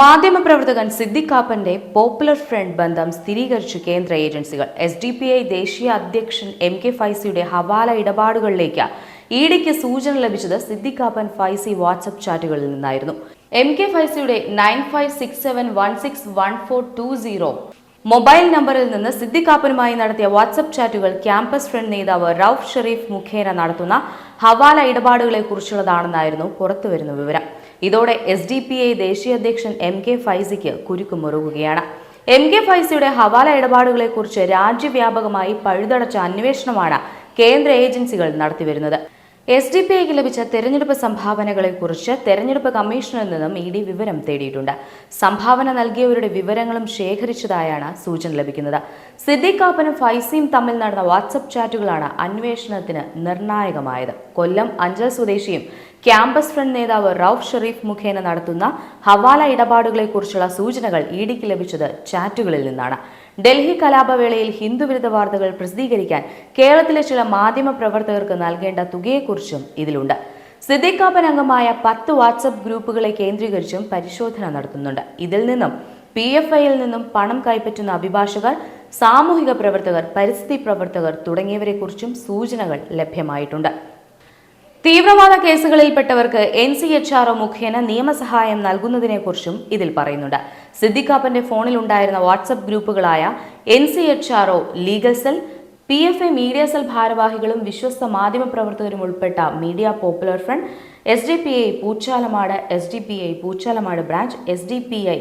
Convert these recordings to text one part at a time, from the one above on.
മാധ്യമപ്രവർത്തകൻ Siddique കാപ്പന്റെ popular front ബന്ധം സ്ഥിരീകരിച്ചു കേന്ദ്ര ഏജൻസികൾ. എസ് ഡി പി ഐ ദേശീയ അധ്യക്ഷൻ എം കെ ഫൈസിയുടെ ഹവാല ഇടപാടുകളിലേക്ക് ഇഡിക്ക് സൂചന ലഭിച്ചത് സിദ്ദിഖ് കാപ്പൻ ഫൈസി വാട്സപ്പ് ചാറ്റുകളിൽ നിന്നായിരുന്നു. M K ഫൈസിയുടെ nine five six seven one six one four two zero mobile നമ്പറിൽ നിന്ന് സിദ്ദിഖ് കാപ്പനുമായി നടത്തിയ വാട്സപ്പ് ചാറ്റുകൾ ക്യാമ്പസ് ഫ്രണ്ട് നേതാവ് റൌഫ് ഷെറീഫ് മുഖേന നടത്തുന്ന ഹവാല ഇടപാടുകളെ കുറിച്ചുള്ളതാണെന്നായിരുന്നു പുറത്തുവരുന്ന വിവരം. ഇതോടെ എസ് ഡി പി ഐ ദേശീയ അധ്യക്ഷൻ എം കെ ഫൈസിക്ക് കുരുക്കുമുറുകുകയാണ് എം കെ ഫൈസിയുടെ ഹവാല ഇടപാടുകളെക്കുറിച്ച് രാജ്യവ്യാപകമായി പഴുതടച്ച അന്വേഷണമാണ് കേന്ദ്ര ഏജൻസികൾ നടത്തിവരുന്നത്. എസ് ഡി പി ഐക്ക് ലഭിച്ച തെരഞ്ഞെടുപ്പ് സംഭാവനകളെക്കുറിച്ച് തെരഞ്ഞെടുപ്പ് കമ്മീഷനിൽ നിന്നും ഇ ഡി വിവരം തേടിയിട്ടുണ്ട്. സംഭാവന നൽകിയവരുടെ വിവരങ്ങളും ശേഖരിച്ചതായാണ് സൂചന ലഭിക്കുന്നത്. സിദ്ദിഖാപ്പനും ഫൈസിയും തമ്മിൽ നടന്ന വാട്സപ്പ് ചാറ്റുകളാണ് അന്വേഷണത്തിന് നിർണായകമായത്. കൊല്ലം അഞ്ചൽ സ്വദേശിയും ക്യാമ്പസ് ഫ്രണ്ട് നേതാവ് റൌഫ് ഷെറീഫ് മുഖേന നടത്തുന്ന ഹവാല ഇടപാടുകളെക്കുറിച്ചുള്ള സൂചനകൾ ഇ ഡിക്ക് ലഭിച്ചത് ചാറ്റുകളിൽ നിന്നാണ്. ഡൽഹി കലാപവേളയിൽ ഹിന്ദുവിരുദ്ധ വാർത്തകൾ പ്രസിദ്ധീകരിക്കാൻ കേരളത്തിലെ ചില മാധ്യമ പ്രവർത്തകർക്ക് നൽകേണ്ട തുകയെക്കുറിച്ചും ഇതിലുണ്ട്. സിദ്ദിഖ് കാപ്പൻ അംഗമായ പത്ത് വാട്സപ്പ് ഗ്രൂപ്പുകളെ കേന്ദ്രീകരിച്ചും പരിശോധന നടത്തുന്നുണ്ട്. ഇതിൽ നിന്നും പി എഫ് ഐയിൽ നിന്നും പണം കൈപ്പറ്റുന്ന അഭിഭാഷകർ സാമൂഹിക പ്രവർത്തകർ പരിസ്ഥിതി പ്രവർത്തകർ തുടങ്ങിയവരെക്കുറിച്ചും സൂചനകൾ ലഭ്യമായിട്ടുണ്ട്. തീവ്രവാദ കേസുകളിൽപ്പെട്ടവർക്ക് N C H R O മുഖേന നിയമസഹായം നൽകുന്നതിനെക്കുറിച്ചും ഇതിൽ പറയുന്നുണ്ട്. സിദ്ദിഖാപ്പന്റെ ഫോണിൽ ഉണ്ടായിരുന്ന WhatsApp ഗ്രൂപ്പുകളായ N C H R O legal cell P F A media cell ഭാരവാഹികളും വിശ്വസ്ത മാധ്യമപ്രവർത്തകരും ഉൾപ്പെട്ട media popular front S D P I Poochalamad S D P I Poochalamad branch S D P I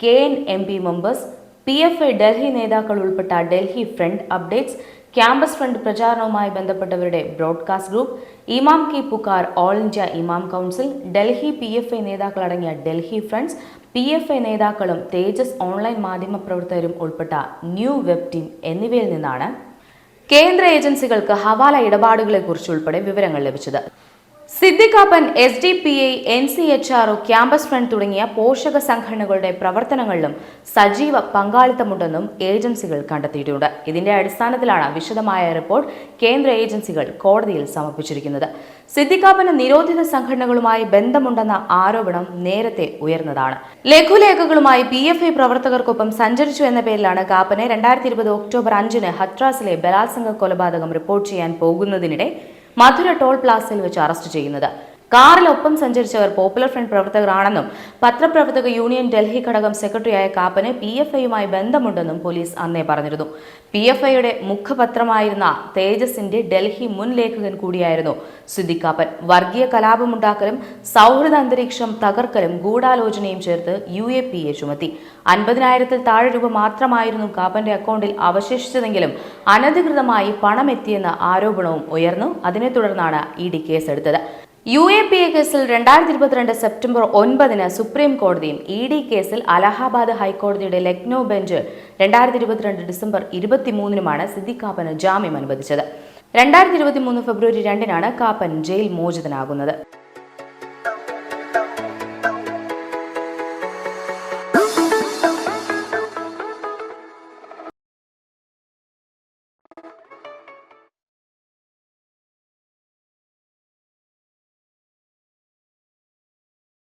K N M P members P F I Delhi നേതാക്കൾ ഉൾപ്പെട്ട Delhi front updates campus front പ്രചാരണവുമായി ബന്ധപ്പെട്ടവരുടെ broadcast group Imam Ki Pukar all India imam council Delhi P F I നേതാക്കളടങ്ങിയ Delhi friends P F I നേതാക്കളും Tejas online മാധ്യമ പ്രവർത്തകരും ഉൾപ്പെട്ട new web team എന്നിവയിൽ നിന്നാണ് കേന്ദ്ര ഏജൻസികൾക്ക് ഹവാല ഇടപാടുകളെക്കുറിച്ച് ഉൾപ്പെടെ വിവരങ്ങൾ ലഭിച്ചത്. Siddique Kappan S D P I N C H R O campus front തുടങ്ങിയ പോഷക സംഘടനകളുടെ പ്രവർത്തനങ്ങളിലും സജീവ പങ്കാളിത്തമുണ്ടെന്നും ഏജൻസികൾ കണ്ടെത്തിയിട്ടുണ്ട്. ഇതിന്റെ അടിസ്ഥാനത്തിലാണ് വിശദമായ റിപ്പോർട്ട് കേന്ദ്ര ഏജൻസികൾ കോടതിയിൽ സമർപ്പിച്ചിരിക്കുന്നത്. സിദ്ദിഖാപ്പന് നിരോധിത സംഘടനകളുമായി ബന്ധമുണ്ടെന്ന ആരോപണം നേരത്തെ ഉയർന്നതാണ്. ലഘുലേഖകളുമായി പി എഫ് ഐ പ്രവർത്തകർക്കൊപ്പം സഞ്ചരിച്ചു എന്ന പേരിലാണ് കാപ്പനെ രണ്ടായിരത്തി ഇരുപത് ഒക്ടോബർ അഞ്ചിന് ഹത്രാസിലെ ബലാത്സംഗ കൊലപാതകം റിപ്പോർട്ട് ചെയ്യാൻ പോകുന്നതിനിടെ മധുര ടോൾ പ്ലാസയിൽ വെച്ച് അറസ്റ്റ് ചെയ്യുന്നത്. കാറിലൊപ്പം സഞ്ചരിച്ചവർ പോപ്പുലർ ഫ്രണ്ട് പ്രവർത്തകരാണെന്നും പത്രപ്രവർത്തക യൂണിയൻ ഡൽഹി ഘടകം സെക്രട്ടറിയായ കാപ്പന് പി എഫ് ഐയുമായി ബന്ധമുണ്ടെന്നും പോലീസ് അന്നേ പറഞ്ഞിരുന്നു. പി എഫ് ഐയുടെ മുഖപത്രമായിരുന്ന തേജസിന്റെ ഡൽഹി മുൻ ലേഖകൻ കൂടിയായിരുന്നു സിദ്ദിഖ് കാപ്പൻ. വർഗീയ കലാപമുണ്ടാക്കലും സൗഹൃദ അന്തരീക്ഷം തകർക്കലും ഗൂഢാലോചനയും ചേർത്ത് യു എ പി എ ചുമത്തി. അൻപതിനായിരത്തിൽ താഴെ രൂപ മാത്രമായിരുന്നു കാപ്പന്റെ അക്കൗണ്ടിൽ അവശേഷിച്ചതെങ്കിലും അനധികൃതമായി പണമെത്തിയെന്ന ആരോപണവും ഉയർന്നു. അതിനെ തുടർന്നാണ് ഇ ഡി കേസെടുത്തത്. യു എ പി എ കേസിൽ രണ്ടായിരത്തി ഇരുപത്തിരണ്ട് സെപ്റ്റംബർ ഒൻപതിന് സുപ്രീം കോടതിയും ഇ ഡി കേസിൽ അലഹാബാദ് ഹൈക്കോടതിയുടെ ലക്നൌ ബെഞ്ച് രണ്ടായിരത്തി ഇരുപത്തിരണ്ട് ഡിസംബർ ഇരുപത്തിമൂന്നിനുമാണ് സിദ്ദിഖ് കാപ്പന് ജാമ്യം അനുവദിച്ചത്. രണ്ടായിരത്തി ഇരുപത്തിമൂന്ന് ഫെബ്രുവരി രണ്ടിനാണ് കാപ്പൻ ജയിൽ മോചിതനാകുന്നത്.